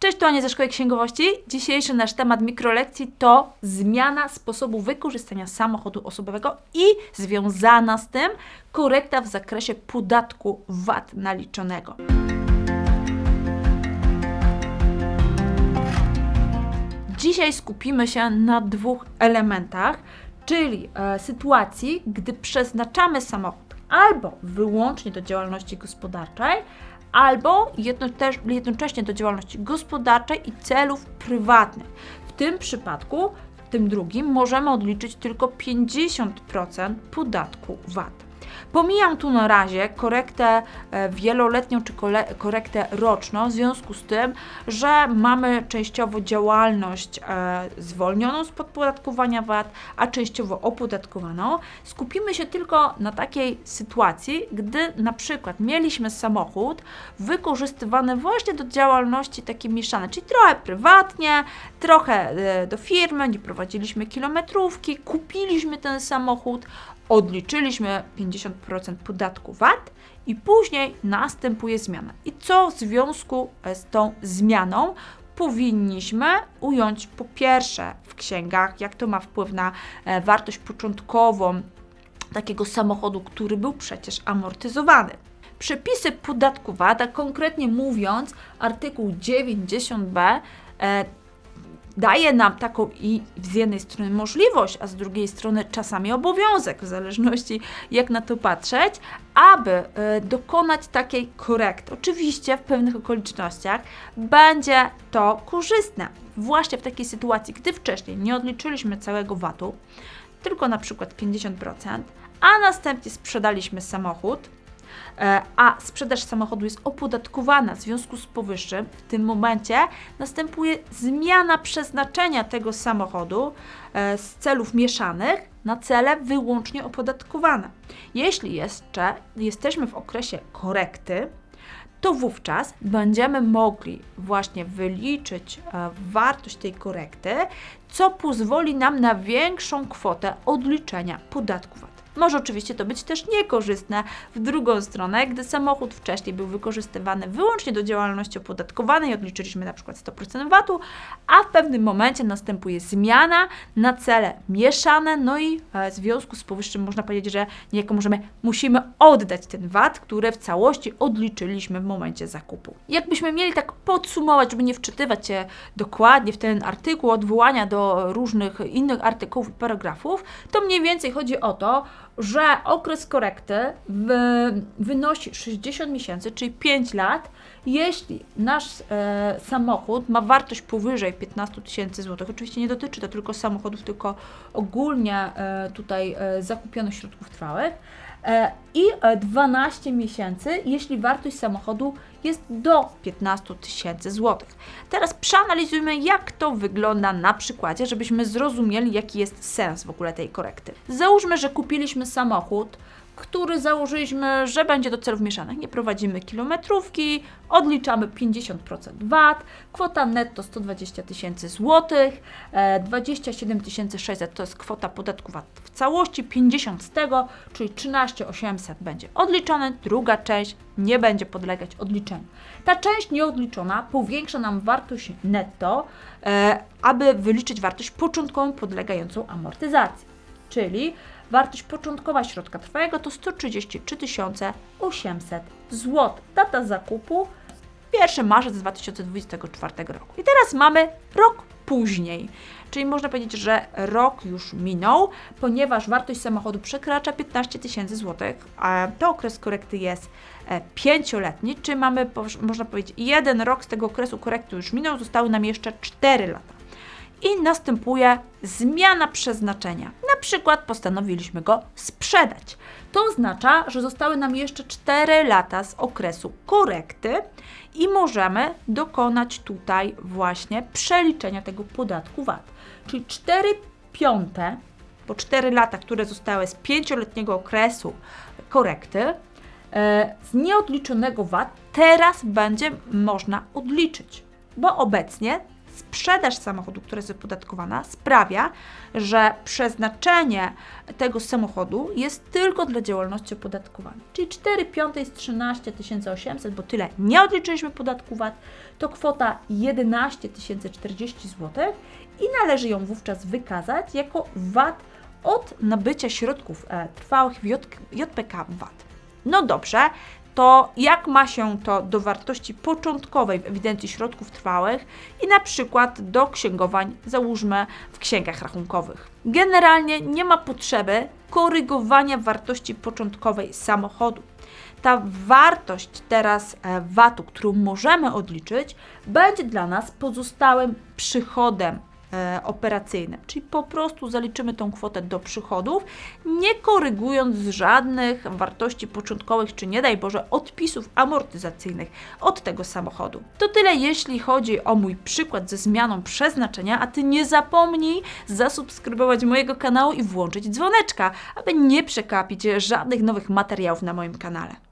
Cześć, tu Ania ze Szkoły Księgowości. Dzisiejszy nasz temat mikrolekcji to zmiana sposobu wykorzystania samochodu osobowego i związana z tym korekta w zakresie podatku VAT naliczonego. Dzisiaj skupimy się na dwóch elementach, czyli e, sytuacji, gdy przeznaczamy samochód albo wyłącznie do działalności gospodarczej, albo jednocze- jednocześnie do działalności gospodarczej i celów prywatnych. W tym przypadku, w tym drugim, możemy odliczyć tylko 50% podatku VAT. Pomijam tu na razie korektę e, wieloletnią czy korektę roczną, w związku z tym, że mamy częściowo działalność e, zwolnioną z podpodatkowania VAT, a częściowo opodatkowaną. Skupimy się tylko na takiej sytuacji, gdy na przykład mieliśmy samochód wykorzystywany właśnie do działalności takiej mieszanej, czyli trochę prywatnie, trochę e, do firmy, nie prowadziliśmy kilometrówki, kupiliśmy ten samochód, odliczyliśmy 50% podatku VAT i później następuje zmiana. I co w związku z tą zmianą powinniśmy ująć po pierwsze w księgach, jak to ma wpływ na e, wartość początkową takiego samochodu, który był przecież amortyzowany. Przepisy podatku VAT, a konkretnie mówiąc, artykuł 90b e, daje nam taką i z jednej strony możliwość, a z drugiej strony czasami obowiązek, w zależności jak na to patrzeć, aby e, dokonać takiej korekty. Oczywiście w pewnych okolicznościach będzie to korzystne. Właśnie w takiej sytuacji, gdy wcześniej nie odliczyliśmy całego VAT-u, tylko na przykład 50%, a następnie sprzedaliśmy samochód, a sprzedaż samochodu jest opodatkowana w związku z powyższym, w tym momencie następuje zmiana przeznaczenia tego samochodu e, z celów mieszanych na cele wyłącznie opodatkowane. Jeśli jeszcze jesteśmy w okresie korekty, to wówczas będziemy mogli właśnie wyliczyć e, wartość tej korekty, co pozwoli nam na większą kwotę odliczenia podatku VAT. Może oczywiście to być też niekorzystne w drugą stronę, gdy samochód wcześniej był wykorzystywany wyłącznie do działalności opodatkowanej, odliczyliśmy na przykład 100% VAT-u, a w pewnym momencie następuje zmiana na cele mieszane, no i e, w związku z powyższym można powiedzieć, że niejako możemy, musimy oddać ten VAT, który w całości odliczyliśmy w momencie zakupu. Jakbyśmy mieli tak podsumować, żeby nie wczytywać się dokładnie w ten artykuł, odwołania do różnych innych artykułów i paragrafów, to mniej więcej chodzi o to, że okres korekty wy, wynosi 60 miesięcy, czyli 5 lat, jeśli nasz e, samochód ma wartość powyżej 15 tysięcy złotych. Oczywiście nie dotyczy to tylko samochodów, tylko ogólnie e, tutaj e, zakupionych środków trwałych. E, I e, 12 miesięcy, jeśli wartość samochodu jest do 15 tysięcy złotych. Teraz przeanalizujmy, jak to wygląda na przykładzie, żebyśmy zrozumieli, jaki jest sens w ogóle tej korekty. Załóżmy, że kupiliśmy samochód, który założyliśmy, że będzie do celów mieszanych. Nie prowadzimy kilometrówki, odliczamy 50% VAT, kwota netto 120 tysięcy złotych, e, 27 600 to jest kwota podatku VAT w całości, 50 z tego, czyli 13 800 będzie odliczone, druga część nie będzie podlegać odliczeniu. Ta część nieodliczona powiększa nam wartość netto, e, aby wyliczyć wartość początkową podlegającą amortyzacji, czyli Wartość początkowa środka trwałego to 133 800 zł. Data zakupu 1 marzec 2024 roku. I teraz mamy rok później. Czyli można powiedzieć, że rok już minął, ponieważ wartość samochodu przekracza 15 tysięcy złotych, a to okres korekty jest e, pięcioletni, czyli mamy, można powiedzieć, jeden rok z tego okresu korekty już minął, zostały nam jeszcze 4 lata i następuje zmiana przeznaczenia. Przykład postanowiliśmy go sprzedać. To oznacza, że zostały nam jeszcze 4 lata z okresu korekty i możemy dokonać tutaj właśnie przeliczenia tego podatku VAT. Czyli 4 piąte, po 4 lata, które zostały z 5-letniego okresu korekty, e, z nieodliczonego VAT teraz będzie można odliczyć, bo obecnie sprzedaż samochodu, która jest opodatkowana, sprawia, że przeznaczenie tego samochodu jest tylko dla działalności opodatkowanej. Czyli 4 piąte jest 13 800, bo tyle nie odliczyliśmy podatku VAT, to kwota 11 040 zł i należy ją wówczas wykazać jako VAT od nabycia środków e, trwałych w JPK VAT. No dobrze, to jak ma się to do wartości początkowej w ewidencji środków trwałych i na przykład do księgowań, załóżmy, w księgach rachunkowych? Generalnie nie ma potrzeby korygowania wartości początkowej samochodu. Ta wartość teraz e, VAT-u, którą możemy odliczyć, będzie dla nas pozostałym przychodem operacyjnym, czyli po prostu zaliczymy tą kwotę do przychodów, nie korygując żadnych wartości początkowych, czy nie daj Boże, odpisów amortyzacyjnych od tego samochodu. To tyle, jeśli chodzi o mój przykład ze zmianą przeznaczenia, a Ty nie zapomnij zasubskrybować mojego kanału i włączyć dzwoneczka, aby nie przegapić żadnych nowych materiałów na moim kanale.